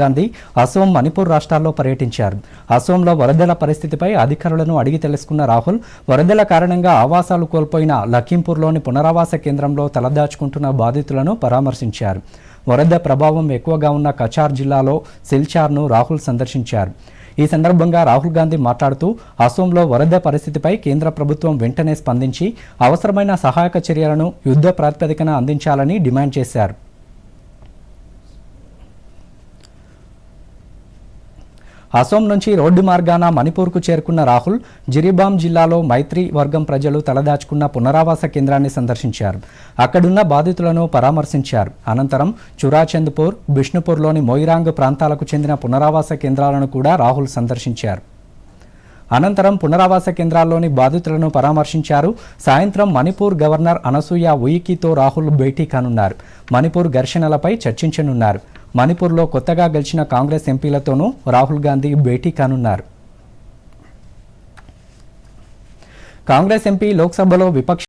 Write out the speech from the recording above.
గాంధీ అసోం మణిపూర్ రాష్ట్రాల్లో పర్యటించారు. అసోంలో వరదల పరిస్థితిపై అధికారులను అడిగి తెలుసుకున్న రాహుల్ వరదల కారణంగా ఆవాసాలు కోల్పోయిన లఖీంపూర్లోని పునరావాస కేంద్రంలో తలదాచుకుంటున్న బాధితులను పరామర్శించారు. వరద ప్రభావం ఎక్కువగా ఉన్న కచార్ జిల్లాలో సిల్చార్ను రాహుల్ సందర్శించారు. ఈ సందర్భంగా రాహుల్ గాంధీ మాట్లాడుతూ అసోంలో వరద పరిస్థితిపై కేంద్ర ప్రభుత్వం వెంటనే స్పందించి అవసరమైన సహాయక చర్యలను యుద్ధ ప్రాతిపదికన అందించాలని డిమాండ్ చేశారు. అసోం నుంచి రోడ్డు మార్గాన మణిపూర్కు చేరుకున్న రాహుల్ జిరిబామ్ జిల్లాలో మైత్రి వర్గం ప్రజలు తలదాచుకున్న పునరావాస కేంద్రాన్ని సందర్శించారు. అక్కడున్న బాధితులను పరామర్శించారు. అనంతరం చురాచంద్పూర్ బిష్ణుపూర్లోని మొయిరాంగ్ ప్రాంతాలకు చెందిన పునరావాస కేంద్రాలను కూడా రాహుల్ సందర్శించారు. అనంతరం పునరావాస కేంద్రాల్లోని బాధితులను పరామర్శించారు. సాయంత్రం మణిపూర్ గవర్నర్ అనసూయ ఉయికితో రాహుల్ భేటీ కానున్నారు. మణిపూర్ ఘర్షణలపై చర్చించనున్నారు. మణిపూర్లో కొత్తగా గెలిచిన కాంగ్రెస్ ఎంపీలతోనూ రాహుల్ గాంధీ భేటీ కానున్నారు. కాంగ్రెస్ ఎంపీ లోక్సభలో విపక్ష